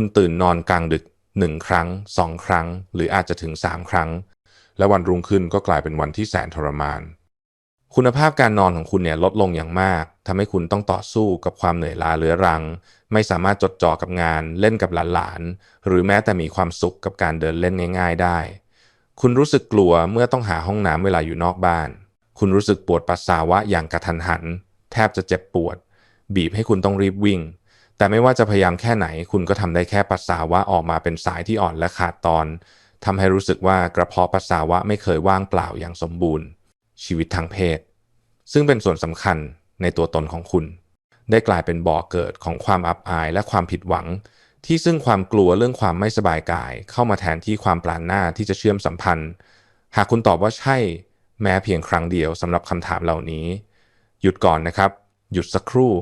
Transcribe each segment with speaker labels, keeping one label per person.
Speaker 1: คุณตื่นนอนกลางดึกหนึ่งครั้งสองครั้ง หรืออาจจะถึงสามครั้ง และวันรุ่งขึ้นก็กลายเป็นวันที่แสนทรมาน คุณภาพการนอนของคุณเนี่ยลดลงอย่างมากทำให้คุณต้องต่อสู้กับความเหนื่อยล้าเรื้อรัง ไม่สามารถจดจ่อกับงาน เล่นกับหลานๆ หรือแม้แต่มีความสุขกับการเดินเล่นง่าย ๆ ได้ คุณรู้สึกกลัวเมื่อต้องหาห้องน้ำเวลาอยู่นอกบ้าน คุณรู้สึกปวดปัสสาวะอย่างกระทันหัน แทบจะเจ็บปวด บีบให้คุณต้องรีบวิ่ง แต่ไม่ว่าจะพยายามแค่ไหน คุณก็ทำได้แค่ปัสสาวะออกมาเป็นสายที่อ่อนและขาดตอนทำให้รู้สึกว่ากระเพาะปัสสาวะไม่เคยว่างเปล่าอย่างสมบูรณ์ ชีวิตทางเพศ ซึ่งเป็นส่วนสำคัญในตัวตนของคุณ ได้กลายเป็นบ่อเกิดของความอับอายและความผิดหวัง ที่ซึ่งความกลัวเรื่องความไม่สบายกาย เข้ามาแทนที่ความปรานหน้าที่จะเชื่อมสัมพันธ์ หากคุณตอบว่าใช่ แม้เพียงครั้งเดียวสำหรับคำถามเหล่านี้ หยุดก่อนนะครับ หยุดสักครู่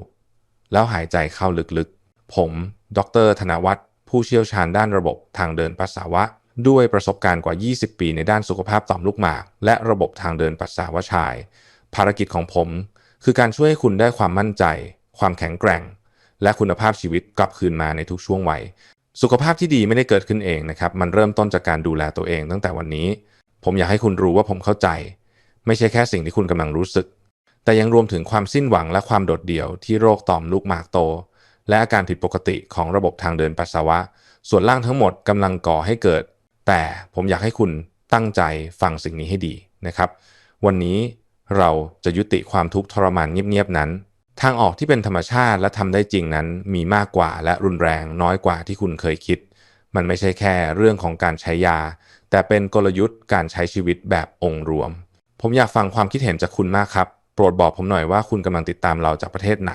Speaker 1: แล้วหายใจเข้าลึกๆ ผม ดร ธนวัฒน์ผู้เชี่ยวชาญด้านระบบทางเดินปัสสาวะ ด้วยประสบการณ์กว่า 20 ปีในด้านสุขภาพต่อมลูกหมาก และระบบทางเดินปัสสาวะชาย ภารกิจของผม คือการช่วยให้คุณได้ความมั่นใจ ความแข็งแกร่ง และคุณภาพชีวิตกลับคืนมาในทุกช่วงวัยสุขภาพที่ดีไม่ได้เกิดขึ้นเองนะครับ มันเริ่มต้นจากการดูแลตัวเองตั้งแต่วันนี้ ผมอยากให้คุณรู้ว่าผมเข้าใจ ไม่ใช่แค่สิ่งที่คุณกำลังรู้สึก แต่ยังรวมถึงความสิ้นหวังและความโดดเดี่ยวที่โรคต่อมลูกหมากโต และอาการผิดปกติของระบบทางเดินปัสสาวะ ส่วนล่างทั้งหมดกำลังก่อให้เกิด แต่ผมอยากให้คุณตั้งใจฟังสิ่งนี้ให้ดีนะครับ วันนี้เราจะยุติความทุกข์ทรมานเงียบๆนั้น ทางออกที่เป็นธรรมชาติและทำได้จริงนั้นมีมากกว่าและรุนแรงน้อยกว่าที่คุณเคยคิด มันไม่ใช่แค่เรื่องของการใช้ยา แต่เป็นกลยุทธ์การใช้ชีวิตแบบองค์รวม ผมอยากฟังความคิดเห็นจากคุณมากครับ โปรดบอกผมหน่อยว่าคุณกำลังติดตามเราจากประเทศไหน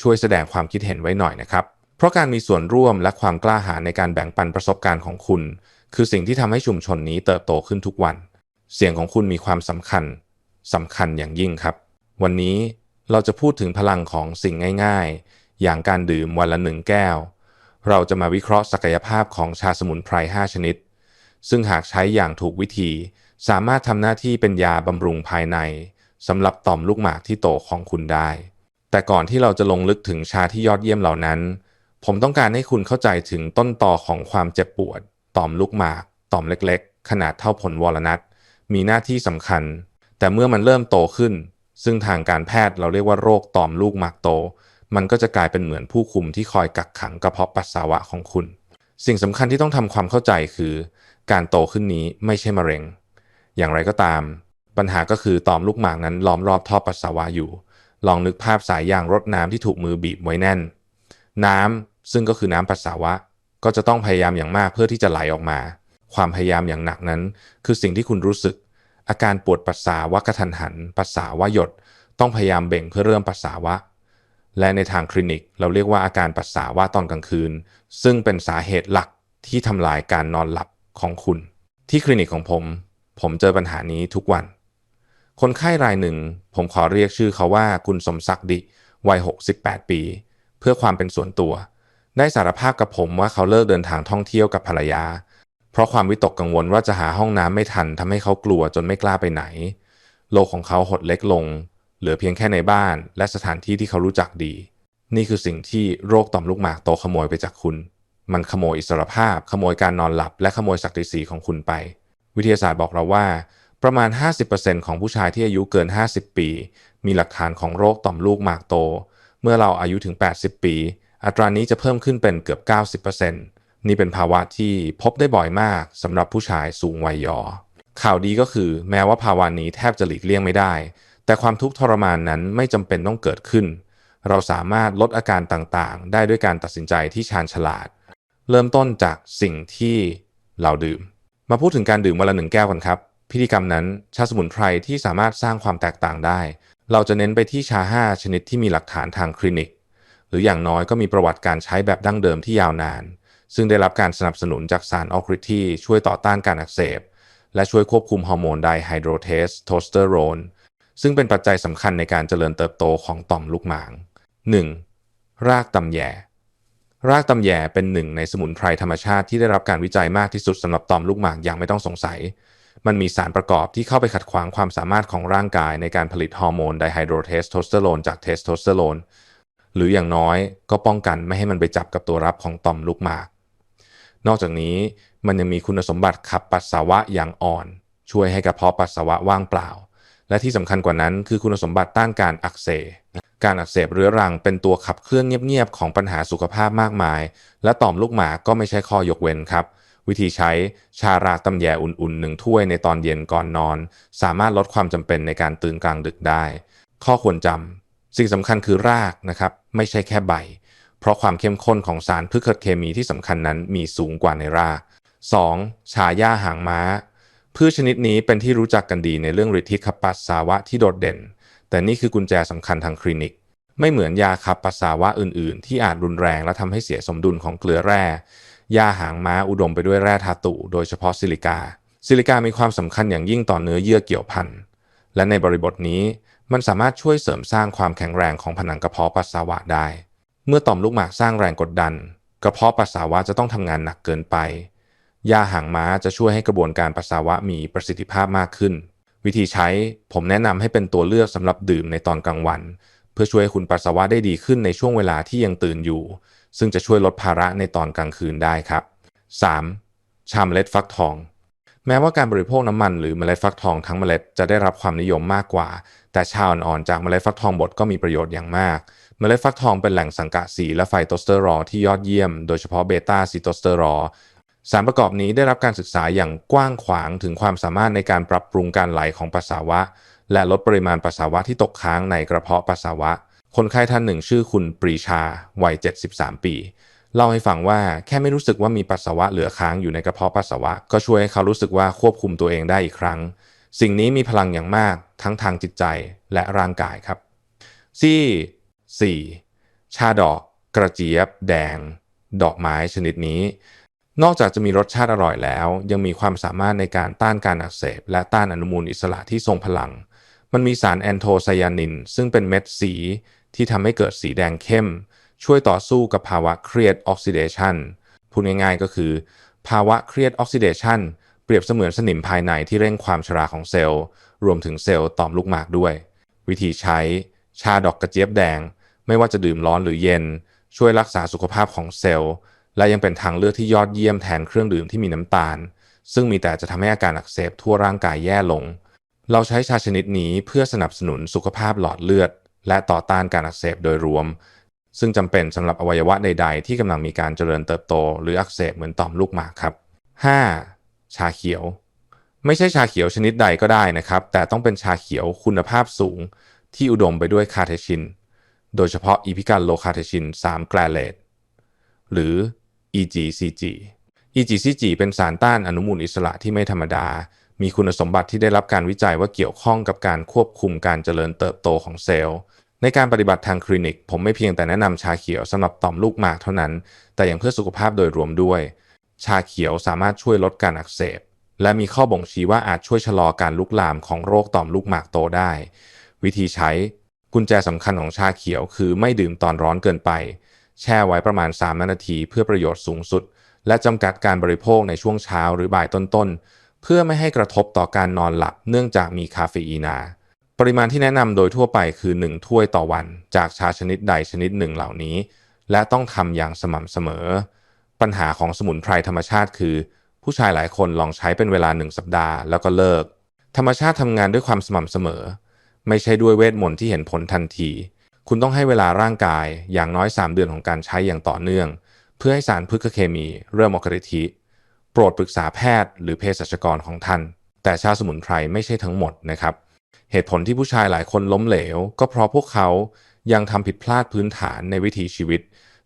Speaker 1: ช่วยแสดงความคิดเห็นไว้หน่อยนะครับ เพราะการมีส่วนร่วมและความกล้าหาญในการแบ่งปันประสบการณ์ของคุณ คือสิ่งที่ทำให้ชุมชนนี้เติบโตขึ้นทุกวัน เสียงของคุณมีความสำคัญสำคัญอย่างยิ่งครับ วันนี้เราจะพูดถึงพลังของสิ่งง่าย ๆ อย่างการดื่มวันละหนึ่งแก้ว เราจะมาวิเคราะห์ศักยภาพของชาสมุนไพร 5 ชนิด ซึ่งหากใช้อย่างถูกวิธี สามารถทำหน้าที่เป็นยาบำรุงภายใน สำหรับต่อมลูกหมากที่โตของคุณได้ แต่ก่อนที่เราจะลงลึกถึงชาที่ยอดเยี่ยมเหล่านั้น ผมต้องการให้คุณเข้าใจถึงต้นตอของความเจ็บปวด ต่อมลูกหมาก ต่อมเล็กๆ ขนาดเท่าผลวอลนัทมีหน้าที่สำคัญ แต่เมื่อมันเริ่มโตขึ้น ซึ่งทางการแพทย์เราเรียกว่าโรคต่อมลูกหมากโต มันก็จะกลายเป็นเหมือนผู้คุมที่คอยกักขังกระเพาะปัสสาวะของคุณ สิ่งสำคัญที่ต้องทำความเข้าใจคือ การโตขึ้นนี้ไม่ใช่มะเร็ง อย่างไรก็ตาม ปัญหาก็คือตอมลูกหมากนั้นล้อมรอบท่อปัสสาวะอยู่ ลองนึกภาพสายยางรดน้ำที่ถูกมือบีบไว้แน่น น้ำซึ่งก็คือน้ำปัสสาวะ ก็จะต้องพยายามอย่างมากเพื่อที่จะไหลออกมา ความพยายามอย่างหนักนั้น คือสิ่งที่คุณรู้สึก อาการปวดปัสสาวะกระทันหัน ปัสสาวะหยด ต้องพยายามเบ่งเพื่อเริ่มปัสสาวะ และในทางคลินิก เราเรียกว่าอาการปัสสาวะตอนกลางคืน ซึ่งเป็นสาเหตุหลักที่ทำลายการนอนหลับของคุณ ที่คลินิกของผม ผมเจอปัญหานี้ทุกวัน คนไข้รายหนึ่ง ผมขอเรียกชื่อเขาว่าคุณสมศักดิ์วัย 68 ปี เพื่อความเป็นส่วนตัว ได้สารภาพกับผมว่าเขาเลิกเดินทางท่องเที่ยวกับภรรยา เพราะความวิตกกังวลว่าจะหาห้องน้ำไม่ทันทำให้เขากลัวจนไม่กล้าไปไหน โลกของเขาหดเล็กลง เหลือเพียงแค่ในบ้าน และสถานที่ที่เขารู้จักดี นี่คือสิ่งที่โรคต่อมลูกหมากโตขโมยไปจากคุณ มันขโมยอิสรภาพ ขโมยการนอนหลับ และขโมยศักดิ์ศรีของคุณไป วิทยาศาสตร์บอกเราว่า ประมาณ 50%ของผู้ชายที่อายุเกิน 50 ปี มีหลักฐานของโรคต่อมลูกหมากโต เมื่อเราอายุถึง 80 ปี อัตรานี้จะเพิ่มขึ้นเป็นเกือบ 90%นี่เป็นภาวะที่พบได้บ่อยมากสำหรับผู้ชายสูงวัยยอ ข่าวดีก็คือแม้ว่าภาวะนี้แทบจะหลีกเลี่ยงไม่ได้ แต่ความทุกข์ทรมานนั้นไม่จำเป็นต้องเกิดขึ้น เราสามารถลดอาการต่างๆ ได้ด้วยการตัดสินใจที่ชาญฉลาด เริ่มต้นจากสิ่งที่เราดื่ม มาพูดถึงการดื่มวันละหนึ่งแก้วกันครับ พิธีกรรมนั้นชาสมุนไพรที่สามารถสร้างความแตกต่างได้ เราจะเน้นไปที่ชา 5 ชนิดที่มีหลักฐานทางคลินิก หรืออย่างน้อยก็มีประวัติการใช้แบบดั้งเดิมที่ยาวนาน ซึ่งได้รับการสนับสนุนจากสารออกริทีช่วยต่อต้านการอักเสบ และช่วยควบคุมฮอร์โมนไดไฮโดรเทสโทสเตอโรนซึ่งเป็นปัจจัยสำคัญในการเจริญเติบโตของต่อมลูกหมาก 1. รากตำแยรากตำแยเป็นหนึ่งในสมุนไพรธรรมชาติที่ได้รับการวิจัยมากที่สุดสำหรับต่อมลูกหมากอย่างไม่ต้องสงสัย มันมีสารประกอบที่เข้าไปขัดขวางความสามารถของร่างกายในการผลิตฮอร์โมนไดไฮโดรเทสโทสเตอโรนจากเทสโทสเตอโรนหรืออย่างน้อยก็ป้องกันไม่ให้มันไปจับกับตัวรับของต่อมลูกหมาก นอกจากนี้มันยังมีคุณสมบัติขับปัสสาวะอย่างอ่อน ช่วยให้กระเพาะปัสสาวะว่างเปล่า และที่สำคัญกว่านั้นคือคุณสมบัติต้านการอักเสบการอักเสบเรื้อรังเป็นตัวขับเคลื่อนเงียบๆของปัญหาสุขภาพมากมาย และต่อมลูกหมากก็ไม่ใช่ข้อยกเว้นครับ วิธีใช้ชาราตำแยอุ่นๆหนึ่งถ้วยในตอนเย็นก่อนนอน สามารถลดความจำเป็นในการตื่นกลางดึกได้ ข้อควรจำสิ่งสำคัญคือรากนะครับไม่ใช่แค่ใบ เพราะความเข้มข้นของสารพฤกษเคมีที่สำคัญนั้นมีสูงกว่าในราก 2. ชาหญ้าหางม้า พืชชนิดนี้เป็นที่รู้จักกันดีในเรื่องฤทธิ์ขับปัสสาวะที่โดดเด่น แต่นี่คือกุญแจสำคัญทางคลินิกไม่เหมือนยาขับปัสสาวะอื่นๆ ที่อาจรุนแรงและทำให้เสียสมดุลของเกลือแร่ ยาหางม้าอุดมไปด้วยแร่ธาตุโดยเฉพาะซิลิกา ซิลิกามีความสำคัญอย่างยิ่งต่อเนื้อเยื่อเกี่ยวพันและในบริบทนี้มันสามารถช่วยเสริมสร้างความแข็งแรงของผนังกระเพาะปัสสาวะได้ เมื่อต่อมลูกหมากสร้างแรงกดดัน กระเพาะปัสสาวะจะต้องทำงานหนักเกินไปยาหางม้าจะช่วยให้กระบวนการปัสสาวะมีประสิทธิภาพมากขึ้น วิธีใช้ผมแนะนำให้เป็นตัวเลือกสำหรับดื่มในตอนกลางวัน เพื่อช่วยให้คุณปัสสาวะได้ดีขึ้นในช่วงเวลาที่ยังตื่นอยู่ ซึ่งจะช่วยลดภาระในตอนกลางคืนได้ครับ 3. ชาเมล็ดฟักทอง แม้ว่าการบริโภคน้ำมันหรือเมล็ดฟักทองทั้งเมล็ดจะได้รับความนิยมมากกว่า แต่ชาอ่อนๆจากเมล็ดฟักทองบดก็มีประโยชน์อย่างมาก เมล็ดฟักทองเป็นแหล่งสังกะสีและไฟโตสเตอรอลที่ยอดเยี่ยม โดยเฉพาะเบต้าซิโตสเตอรอลสารประกอบนี้ได้รับการศึกษาอย่างกว้างขวางถึงความสามารถในการปรับปรุงการไหลของปัสสาวะ และลดปริมาณปัสสาวะที่ตกค้างในกระเพาะปัสสาวะ คนไข้ท่านหนึ่งชื่อคุณปรีชาวัย 73 ปี เล่าให้ฟังว่าแค่ไม่รู้สึกว่ามีปัสสาวะเหลือค้างอยู่ในกระเพาะปัสสาวะ ก็ช่วยให้เขารู้สึกว่าควบคุมตัวเองได้อีกครั้ง สิ่งนี้มีพลังอย่างมากทั้งทางจิตใจและร่างกายครับที่ 4 ชาดอกกระเจี๊ยบ แดง ดอกไม้ชนิดนี้ นอกจากจะมีรสชาติอร่อยแล้ว ยังมีความสามารถในการต้านการอักเสบ และต้านอนุมูลอิสระที่ทรงพลัง มันมีสารแอนโทไซยานิน ซึ่งเป็นเม็ดสี ที่ทำให้เกิดสีแดงเข้ม ช่วยต่อสู้กับภาวะเครียดออกซิเดชันพูดง่ายๆก็คือ ภาวะเครียดออกซิเดชันเปรียบเสมือนสนิมภายในที่เร่งความชราของเซลล์ รวมถึงเซลล์ต่อมลูกหมากด้วย วิธีใช้ ชาดอกกระเจี๊ยบแดง ไม่ว่าจะดื่มร้อนหรือเย็น ช่วยรักษาสุขภาพของเซลล์ และยังเป็นทางเลือกที่ยอดเยี่ยมแทนเครื่องดื่มที่มีน้ำตาล ซึ่งมีแต่จะทำให้อาการอักเสบทั่วร่างกายแย่ลง เราใช้ชาชนิดนี้เพื่อสนับสนุนสุขภาพหลอดเลือด และต่อต้านการอักเสบโดยรวม ซึ่งจำเป็นสำหรับอวัยวะใด ๆ ที่กำลังมีการเจริญเติบโต หรืออักเสบเหมือนต่อมลูกหมากครับ 5. ชาเขียว ไม่ใช่ชาเขียวชนิดใดก็ได้นะครับ แต่ต้องเป็นชาเขียวคุณภาพสูง ที่อุดมไปด้วยคาเทชิน โดยเฉพาะอีพิกันโลคาเทชิน 3 แกลเลตหรือ EGCG EGCG เป็นสารต้านอนุมูลอิสระที่ไม่ธรรมดา มีคุณสมบัติที่ได้รับการวิจัยว่าเกี่ยวข้องกับการควบคุมการเจริญเติบโตของเซลล์ ในการปฏิบัติทางคลินิก ผมไม่เพียงแต่แนะนำชาเขียวสำหรับต่อมลูกหมากเท่านั้น แต่ยังเพื่อสุขภาพโดยรวมด้วย ชาเขียวสามารถช่วยลดการอักเสบ และมีข้อบ่งชี้ว่าอาจช่วยชะลอการลุกลามของโรคต่อมลูกหมากโตได้ วิธีใช้กุญแจสำคัญของชาเขียวคือไม่ดื่มตอนร้อนเกินไป แช่ไว้ประมาณ 3 นาทีเพื่อประโยชน์สูงสุด และจำกัดการบริโภคในช่วงเช้าหรือบ่ายต้นๆ เพื่อไม่ให้กระทบต่อการนอนหลับเนื่องจากมีคาเฟอีนา ปริมาณที่แนะนำโดยทั่วไปคือ 1 ถ้วยต่อวัน จากชาชนิดใดชนิดหนึ่งเหล่านี้ และต้องทำอย่างสม่ำเสมอ ปัญหาของสมุนไพรธรรมชาติคือ ผู้ชายหลายคนลองใช้เป็นเวลาหนึ่งสัปดาห์แล้วก็เลิก ธรรมชาติทำงานด้วยความสม่ำเสมอ ไม่ใช่ด้วยเวทมนต์ที่เห็นผลทันที คุณต้องให้เวลาร่างกายอย่างน้อย 3 เดือนของการใช้อย่างต่อเนื่อง เพื่อให้สารพฤกษเคมีเริ่มออกฤทธิ์ โปรดปรึกษาแพทย์หรือเภสัชกรของท่าน แต่ชาสมุนไพรไม่ใช่ทั้งหมดนะครับ เหตุผลที่ผู้ชายหลายคนล้มเหลว ก็เพราะพวกเขายังทำผิดพลาดพื้นฐานในวิถีชีวิต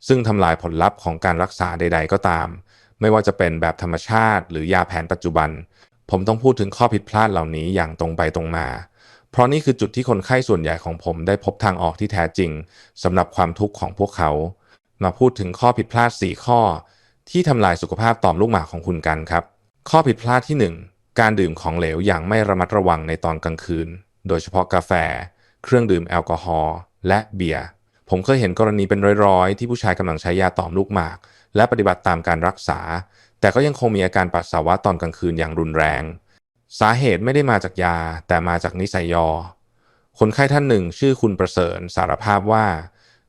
Speaker 1: ซึ่งทำลายผลลัพธ์ของการรักษาใด ๆ ก็ตาม ไม่ว่าจะเป็นแบบธรรมชาติ หรือยาแผนปัจจุบัน ผมต้องพูดถึงข้อผิดพลาดเหล่านี้อย่างตรงไปตรงมา เพราะนี่คือจุดที่คนไข้ส่วนใหญ่ของผมได้พบทางออกที่แท้จริงสำหรับความทุกข์ของพวกเขา มาพูดถึงข้อผิดพลาด 4 ข้อ ที่ทำลายสุขภาพต่อมลูกหมากของคุณกันครับ ข้อผิดพลาดที่ 1 การดื่มของเหลวอย่างไม่ระมัดระวังในตอนกลางคืน โดยเฉพาะกาแฟ เครื่องดื่มแอลกอฮอล์และเบียร์ผมเคยเห็นกรณีเป็นร้อยๆ ที่ผู้ชายกำลังใช้ยาต่อมลูกหมาก และปฏิบัติตามการรักษา แต่ก็ยังคงมีอาการปัสสาวะตอนกลางคืนอย่างรุนแรง สาเหตุไม่ได้มาจากยา แต่มาจากนิสัยยอ คนไข้ท่านหนึ่งชื่อคุณประเสริญสารภาพว่า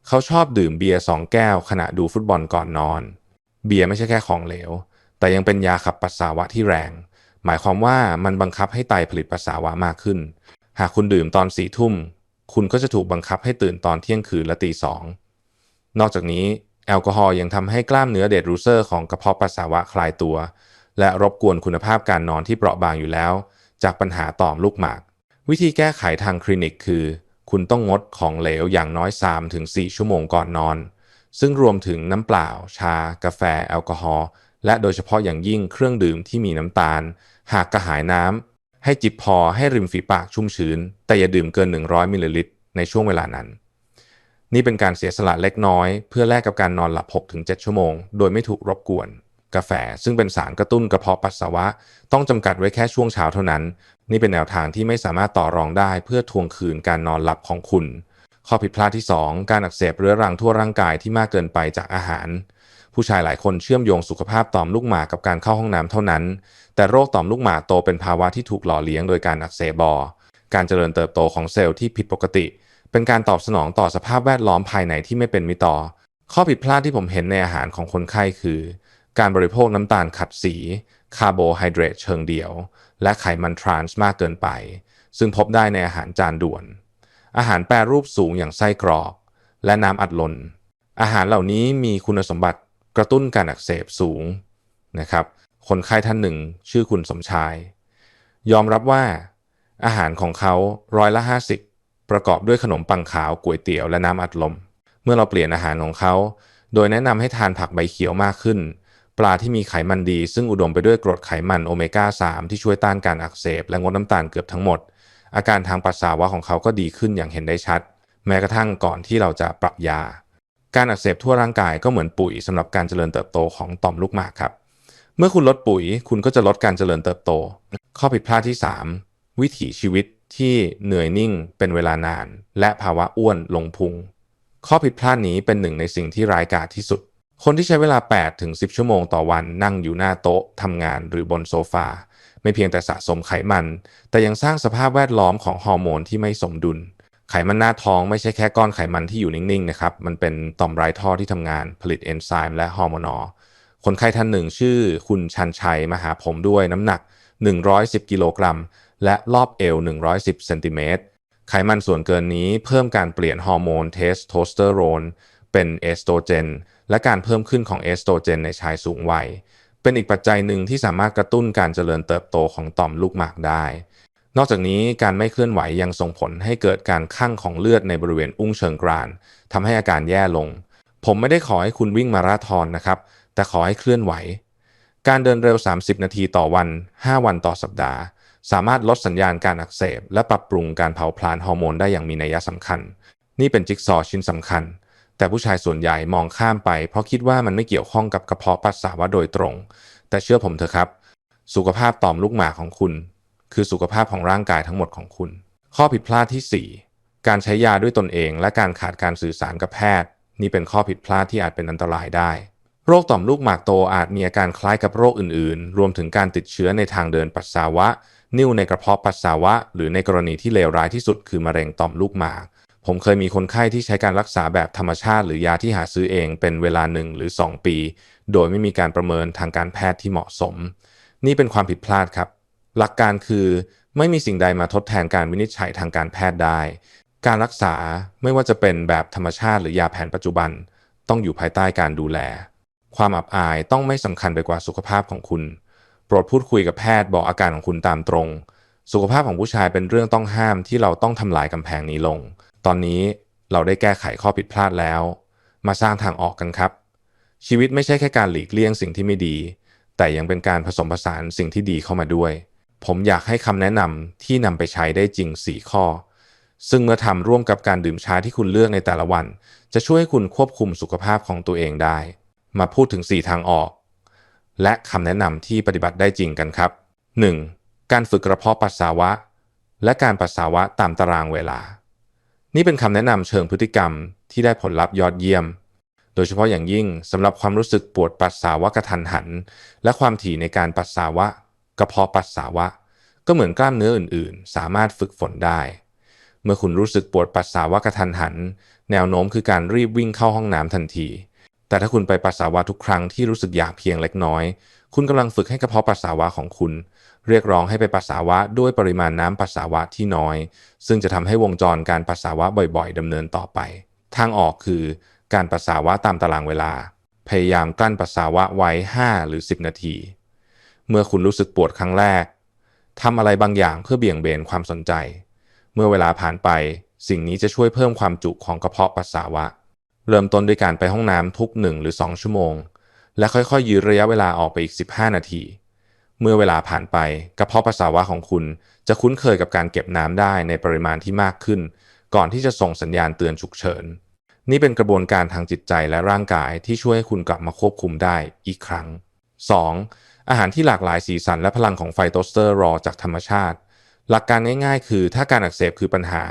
Speaker 1: เขาชอบดื่มเบียร์สองแก้วขณะดูฟุตบอลก่อนนอน เบียร์ไม่ใช่แค่ของเหลว แต่ยังเป็นยาขับปัสสาวะที่แรง หมายความว่ามันบังคับให้ไตผลิตปัสสาวะมากขึ้น หากคุณดื่มตอนสี่ทุ่ม คุณก็จะถูกบังคับให้ตื่นตอนเที่ยงคืนและตีสองนอกจากนี้แอลกอฮอล์ยังทำให้กล้ามเนื้อเดดรูเซอร์ของกระเพาะปัสสาวะคลายตัว และรบกวนคุณภาพการนอนที่เปราะบางอยู่แล้ว จากปัญหาต่อมลูกหมาก วิธีแก้ไขทางคลินิกคือ คุณต้องงดของเหลวอย่างน้อย 3-4 ชั่วโมงก่อนนอน ซึ่งรวมถึงน้ำเปล่า ชา กาแฟ แอลกอฮอล์และโดยเฉพาะอย่างยิ่งเครื่องดื่มที่มีน้ำตาล หากกระหายน้ำให้จิบพอให้ริมฝีปากชุ่มชื้น แต่อย่าดื่มเกิน 100 มิลลิลิตรในช่วงเวลานั้น นี่เป็นการเสียสละเล็กน้อย เพื่อแลกกับการนอนหลับ 6-7 ชั่วโมง โดยไม่ถูกรบกวน กาแฟซึ่งเป็นสารกระตุ้นกระเพาะปัสสาวะ ต้องจำกัดไว้แค่ช่วงเช้าเท่านั้น นี่เป็นแนวทางที่ไม่สามารถต่อรองได้ เพื่อทวงคืนการนอนหลับของคุณ ข้อผิดพลาดที่ 2 การอักเสบเรื้อรังทั่วร่างกายที่มากเกินไปจากอาหาร ผู้ชายหลายคนเชื่อมโยงสุขภาพต่อมลูกหมากกับการเข้าห้องน้ำเท่านั้น แต่โรคต่อมลูกหมากโตเป็นภาวะที่ถูกหล่อเลี้ยงโดยการอักเสบบอ การเจริญเติบโตของเซลล์ที่ผิดปกติ เป็นการตอบสนองต่อสภาพแวดล้อมภายในที่ไม่เป็นมิตรต่อ ข้อผิดพลาดที่ผมเห็นในอาหารของคนไข้คือ การบริโภคน้ำตาลขัดสี คาร์โบไฮเดรตเชิงเดี่ยว และไขมันทรานส์มากเกินไป ซึ่งพบได้ในอาหารจานด่วน อาหารแปรรูปสูงอย่างไส้กรอก และน้ำอัดลมอาหารเหล่านี้มีคุณสมบัติกระตุ้นการอักเสบสูงนะครับ คนไข้ท่านหนึ่งชื่อคุณสมชาย ยอมรับว่า อาหารของเขาร้อยละ 50 ประกอบด้วยขนมปังขาวก๋วยเตี๋ยวและน้ำอัดลม เมื่อเราเปลี่ยนอาหารของเขา โดยแนะนำให้ทานผักใบเขียวมากขึ้น ปลาที่มีไขมันดี ซึ่งอุดมไปด้วยกรดไขมันโอเมก้า 3 ที่ช่วยต้านการอักเสบและงดน้ำตาลเกือบทั้งหมด อาการทางปัสสาวะของเขาก็ดีขึ้นอย่างเห็นได้ชัด แม้กระทั่งก่อนที่เราจะปรับยา การอักเสบทั่วร่างกายก็เหมือนปุ๋ยสำหรับการเจริญเติบโตของต่อมลูกหมากครับ เมื่อคุณลดปุ๋ยคุณก็จะลดการเจริญเติบโต ข้อผิดพลาดที่ 3 วิถีชีวิตที่เหนื่อยนิ่งเป็นเวลานาน และภาวะอ้วนลงพุง ข้อผิดพลาดนี้เป็นหนึ่งในสิ่งที่ร้ายกาจที่สุด คนที่ใช้เวลา8ถึง10 ชั่วโมงต่อวันนั่งอยู่หน้าโต๊ะทำงานหรือบนโซฟา ไม่เพียงแต่สะสมไขมัน แต่ยังสร้างสภาพแวดล้อมของฮอร์โมนที่ไม่สมดุล ไขมันหน้าท้องไม่ใช่แค่ก้อนไขมันที่อยู่นิ่งๆนะครับ มันเป็นต่อมไรท่อที่ทำงานผลิตเอนไซม์และฮอร์โมนอลคนไข้ท่านหนึ่งชื่อคุณชันชัยมาหาผมด้วยน้ำหนัก 110 กิโลกรัม และรอบเอว 110เซนติเมตรไขมันส่วนเกินนี้เพิ่มการเปลี่ยนฮอร์โมนเทสโทสเตอโรนเป็นเอสโตรเจนและการเพิ่มขึ้นของเอสโตรเจนในชายสูงวัย เป็นอีกปัจจัยหนึ่งที่สามารถกระตุ้นการเจริญเติบโตของต่อมลูกหมากได้ นอกจากนี้การไม่เคลื่อนไหวยังส่งผลให้เกิดการคั่งของเลือดในบริเวณอุ้งเชิงกรานทำให้อาการแย่ลง ผมไม่ได้ขอให้คุณวิ่งมาราธอนนะครับ แต่ขอให้เคลื่อนไหว การเดินเร็ว 30 นาทีต่อวัน 5 วันต่อสัปดาห์ สามารถลดสัญญาณการอักเสบ และปรับปรุงการเผาผลาญฮอร์โมนได้อย่างมีนัยสำคัญ นี่เป็นจิ๊กซอว์ชิ้นสำคัญ แต่ผู้ชายส่วนใหญ่มองข้ามไป เพราะคิดว่ามันไม่เกี่ยวข้องกับกระเพาะปัสสาวะโดยตรง แต่เชื่อผมเถอะครับ สุขภาพต่อมลูกหมากของคุณ คือสุขภาพของร่างกายทั้งหมดของคุณ ข้อผิดพลาดที่ 4 การใช้ยาด้วยตนเอง และการขาดการสื่อสารกับแพทย์ นี่เป็นข้อผิดพลาดที่อาจเป็นอันตรายได้ โรคต่อมลูกหมากโตอาจมีอาการคล้ายกับโรคอื่น ๆ รวมถึงการติดเชื้อในทางเดินปัสสาวะ นิ่วในกระเพาะปัสสาวะ หรือในกรณีที่เลวร้ายที่สุดคือมะเร็งต่อมลูกหมาก ผมเคยมีคนไข้ที่ใช้การรักษาแบบธรรมชาติ หรือยาที่หาซื้อเองเป็นเวลาหนึ่งหรือ 2 ปี โดยไม่มีการประเมินทางการแพทย์ที่เหมาะสม นี่เป็นความผิดพลาดครับ หลักการคือไม่มีสิ่งใดมาทดแทนการวินิจฉัยทางการแพทย์ได้ การรักษาไม่ว่าจะเป็นแบบธรรมชาติหรือยาแผนปัจจุบัน ต้องอยู่ภายใต้การดูแล ความอับอายต้องไม่สำคัญไปกว่าสุขภาพของคุณ โปรดพูดคุยกับแพทย์บอกอาการของคุณตามตรง สุขภาพของผู้ชายเป็นเรื่องต้องห้ามที่เราต้องทำลายกำแพงนี้ลง ตอนนี้เราได้แก้ไขข้อผิดพลาดแล้ว มาสร้างทางออกกันครับ ชีวิตไม่ใช่แค่การหลีกเลี่ยงสิ่งที่ไม่ดี แต่ยังเป็นการผสมผสานสิ่งที่ดีเข้ามาด้วย ผมอยากให้คำแนะนำที่นำไปใช้ได้จริง 4 ข้อ ซึ่งเมื่อทำร่วมกับการดื่มชาที่คุณเลือกในแต่ละวัน จะช่วยให้คุณควบคุมสุขภาพของตัวเองได้ มาพูดถึง 4 ทางออก และคำแนะนำที่ปฏิบัติได้จริงกันครับ 1. การฝึกกระเพาะปัสสาวะ และการปัสสาวะตามตารางเวลา นี่เป็นคำแนะนำเชิงพฤติกรรมที่ได้ผลลัพธ์ยอดเยี่ยม โดยเฉพาะอย่างยิ่งสำหรับความรู้สึกปวดปัสสาวะกระทันหัน และความถี่ในการปัสสาวะ กระเพาะปัสสาวะ ก็เหมือนกล้ามเนื้ออื่นๆ สามารถฝึกฝนได้ เมื่อคุณรู้สึกปวดปัสสาวะกระทันหัน แนวโน้มคือการรีบวิ่งเข้าห้องน้ำทันที แต่ถ้าคุณไปปัสสาวะทุกครั้งที่รู้สึกอยากเพียงเล็กน้อย คุณกำลังฝึกให้กระเพาะปัสสาวะของคุณ เรียกร้องให้ไปปัสสาวะด้วยปริมาณน้ำปัสสาวะที่น้อย ซึ่งจะทำให้วงจรการปัสสาวะบ่อยๆดำเนินต่อไป ทางออกคือการปัสสาวะตามตารางเวลา พยายามกลั้นปัสสาวะไว้ 5 หรือ 10 นาที เมื่อคุณรู้สึกปวดครั้งแรกทำอะไรบางอย่างเพื่อเบี่ยงเบนความสนใจ เมื่อเวลาผ่านไป สิ่งนี้จะช่วยเพิ่มความจุของกระเพาะปัสสาวะ เริ่มต้นด้วยการไปห้องน้ำทุก 1 หรือ 2 ชั่วโมง และค่อยๆยืดระยะเวลาออกไปอีก 15 นาที เมื่อเวลาผ่านไปกระเพาะปัสสาวะของคุณจะคุ้นเคยกับการเก็บน้ำได้ในปริมาณที่มากขึ้น ก่อนที่จะส่งสัญญาณเตือนฉุกเฉิน นี่เป็นกระบวนการทางจิตใจและร่างกายที่ช่วยให้คุณกลับมาควบคุมได้อีกครั้ง 2. อาหารที่หลากหลายสีสันและพลังของไฟโตสเตอร์รอจากธรรมชาติ หลักการง่ายๆ คือถ้าการอักเสบคือปัญหา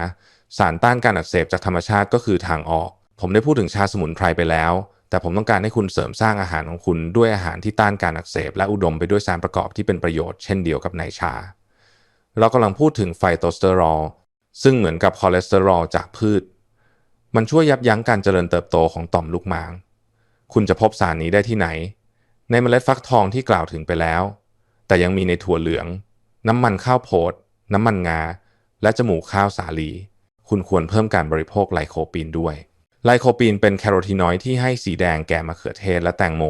Speaker 1: สารต้านการอักเสบจากธรรมชาติก็คือทางออก ผมได้พูดถึงชาสมุนไพรไปแล้ว แต่ผมต้องการให้คุณเสริมสร้างอาหารของคุณด้วยอาหารที่ต้านการอักเสบ และอุดมไปด้วยสารประกอบที่เป็นประโยชน์เช่นเดียวกับในชา เรากำลังพูดถึงไฟโตสเตอรอลซึ่งเหมือนกับคอเลสเตอรอลจากพืช มันช่วยยับยั้งการเจริญเติบโตของต่อมลูกหมากคุณจะพบสารนี้ได้ที่ไหน ในเมล็ดฟักทองที่กล่าวถึงไปแล้ว แต่ยังมีในถั่วเหลือง น้ำมันข้าวโพด น้ำมันงา และจมูกข้าวสาลี คุณควรเพิ่มการบริโภคไลโคปีนด้วย ไลโคปีนเป็นแคโรทีนอยด์ที่ให้สีแดงแก่มะเขือเทศและแตงโม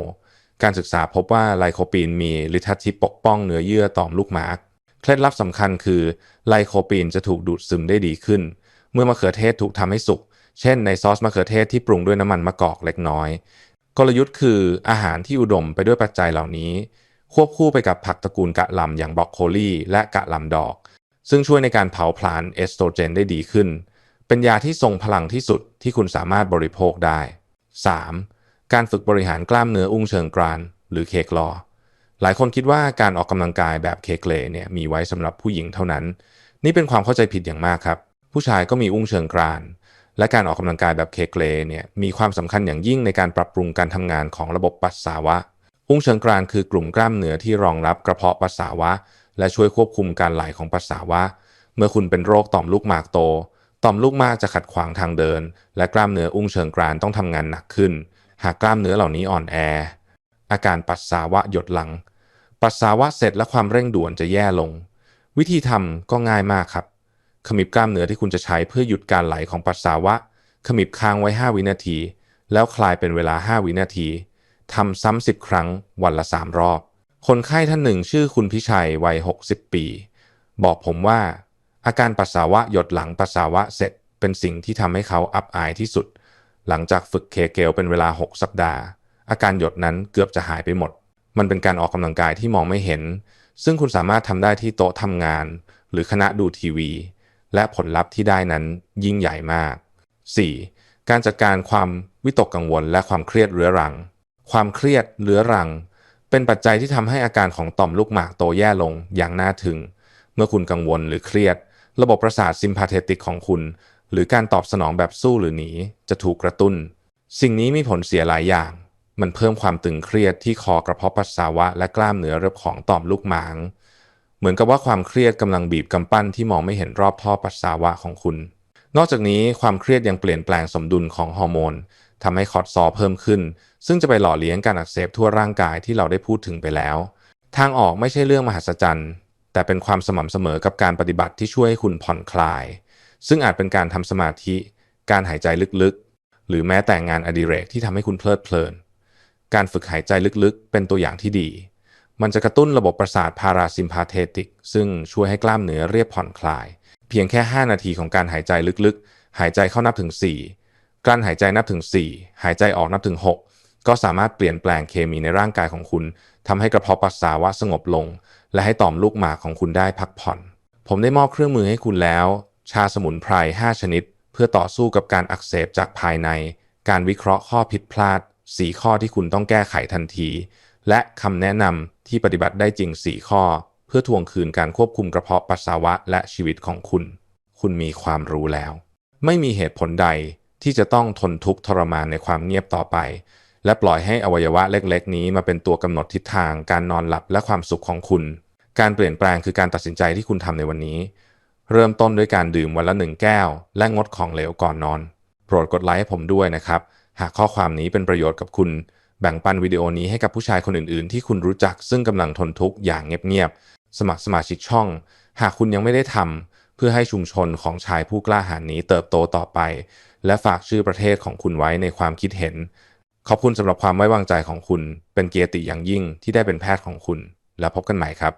Speaker 1: การศึกษาพบว่าไลโคปีนมีฤทธิ์ที่ปกป้องเนื้อเยื่อต่อมลูกหมาก เคล็ดลับสำคัญคือไลโคปีนจะถูกดูดซึมได้ดีขึ้น เมื่อมะเขือเทศถูกทำให้สุก เช่นในซอสมะเขือเทศที่ปรุงด้วยน้ำมันมะกอกเล็กน้อย กลยุทธ์คืออาหารที่อุดมไปด้วยปัจจัยเหล่านี้ ควบคู่ไปกับผักตระกูลกะหล่ำอย่างบรอกโคลีและกะหล่ำดอก ซึ่งช่วยในการเผาผลาญเอสโตรเจนได้ดีขึ้น เป็นยาที่ทรงพลังที่สุดที่คุณสามารถบริโภคได้ 3. การฝึกบริหารกล้ามเนื้ออุ้งเชิงกรานหรือเคกลอ หลายคนคิดว่าการออกกำลังกายแบบเคกเลเนี่ยมีไว้สำหรับผู้หญิงเท่านั้น นี่เป็นความเข้าใจผิดอย่างมากครับ ผู้ชายก็มีอุ้งเชิงกรานและการออกกำลังกายแบบเคกเลเนี่ยมีความสำคัญอย่างยิ่งในการปรับปรุงการทำงานของระบบปัสสาวะ อุ้งเชิงกรานคือกลุ่มกล้ามเนื้อที่รองรับกระเพาะปัสสาวะ และช่วยควบคุมการไหลของปัสสาวะ เมื่อคุณเป็นโรคต่อมลูกหมากโต ต่อมลูกมากจะขัดขวางทางเดิน และกล้ามเนื้ออุ้งเชิงกรานต้องทำงานหนักขึ้น หากกล้ามเนื้อเหล่านี้อ่อนแอ อาการปัสสาวะหยดหลัง ปัสสาวะเสร็จและความเร่งด่วนจะแย่ลง วิธีทำก็ง่ายมากครับ ขมิบกล้ามเนื้อที่คุณจะใช้เพื่อหยุดการไหลของปัสสาวะ ขมิบค้างไว้ 5 วินาที แล้วคลายเป็นเวลา 5 วินาทีทำซ้ำ10ครั้งวันละ 3 รอบ คนไข้ท่านหนึ่งชื่อคุณพิชัยวัย 60 ปี บอกผมว่า อาการปัสสาวะหยดหลังปัสสาวะเสร็จเป็นสิ่งที่ทำให้เขาอับอายที่สุด หลังจากฝึกเคเกลเป็นเวลา 6 สัปดาห์ อาการหยดนั้นเกือบจะหายไปหมด มันเป็นการออกกำลังกายที่มองไม่เห็น ซึ่งคุณสามารถทำได้ที่โต๊ะทำงาน หรือคณะดูทีวี และผลลัพธ์ที่ได้นั้นยิ่งใหญ่มาก 4. การจัดการความวิตกกังวลและความเครียดเรื้อรัง ความเครียดเรื้อรัง เป็นปัจจัยที่ทำให้อาการของต่อมลูกหมากโตแย่ลงอย่างน่าถึง เมื่อคุณกังวลหรือเครียด ระบบประสาทซิมพาเทติกของคุณ หรือการตอบสนองแบบสู้หรือหนีจะถูกกระตุ้น สิ่งนี้มีผลเสียหลายอย่าง มันเพิ่มความตึงเครียดที่คอกระเพาะปัสสาวะและกล้ามเนื้อเรือบของต่อมลูกหมากเหมือนกับว่าความเครียดกำลังบีบกำปั้นที่มองไม่เห็นรอบท่อปัสสาวะของคุณ นอกจากนี้ความเครียดยังเปลี่ยนแปลงสมดุลของฮอร์โมนทำให้คอร์ติซอลเพิ่มขึ้น ซึ่งจะไปหล่อเลี้ยงการอักเสบทั่วร่างกายที่เราได้พูดถึงไปแล้ว ทางออกไม่ใช่เรื่องมหัศจรรย์ แต่เป็นความสม่ำเสมอกับการปฏิบัติที่ช่วยให้คุณผ่อนคลาย ซึ่งอาจเป็นการทำสมาธิ การหายใจลึกๆ หรือแม้แต่งานอดิเรกที่ทำให้คุณเพลิดเพลิน การฝึกหายใจลึกๆ เป็นตัวอย่างที่ดี มันจะกระตุ้นระบบประสาทพาราซิมพาเทติก ซึ่งช่วยให้กล้ามเนื้อเรียบผ่อนคลาย เพียงแค่ 5 นาทีของการหายใจลึกๆ หายใจเข้านับถึง 4 กลั้นหายใจนับถึง 4 หายใจออกนับถึง 6ก็สามารถเปลี่ยนแปลงเคมีในร่างกายของคุณทำให้กระเพาะปัสสาวะสงบลง และให้ต่อมลูกหมากของคุณได้พักผ่อน ผมได้มอบเครื่องมือให้คุณแล้ว ชาสมุนไพร 5 ชนิด เพื่อต่อสู้กับการอักเสบจากภายใน การวิเคราะห์ข้อผิดพลาด 4 ข้อที่คุณต้องแก้ไขทันที และคำแนะนำที่ปฏิบัติได้จริง 4 ข้อ เพื่อทวงคืนการควบคุมกระเพาะปัสสาวะและชีวิตของคุณ คุณมีความรู้แล้ว ไม่มีเหตุผลใดที่จะต้องทนทุกข์ทรมานในความเงียบต่อไป และปล่อยให้อวัยวะเล็ก ๆ นี้มาเป็นตัวกำหนดทิศทางการนอนหลับและความสุขของคุณ การเปลี่ยนแปลงคือการตัดสินใจที่คุณทำในวันนี้ เริ่มต้นด้วยการดื่มวันละหนึ่งแก้ว และงดของเหลวก่อนนอน โปรดกดไลค์ให้ผมด้วยนะครับ หากข้อความนี้เป็นประโยชน์กับคุณ แบ่งปันวิดีโอนี้ให้กับผู้ชายคนอื่นๆ ที่คุณรู้จักซึ่งกำลังทนทุกข์อย่างเงียบๆสมัครสมาชิกช่อง หากคุณยังไม่ได้ทำเพื่อให้ชุมชนของชายผู้กล้าหาญนี้เติบโตต่อไป และฝากชื่อประเทศของคุณไว้ในความคิดเห็น ขอบคุณสำหรับความไว้วางใจของคุณ เป็นเกียรติอย่างยิ่งที่ได้เป็นแพทย์ของคุณ แล้วพบกันใหม่ครับ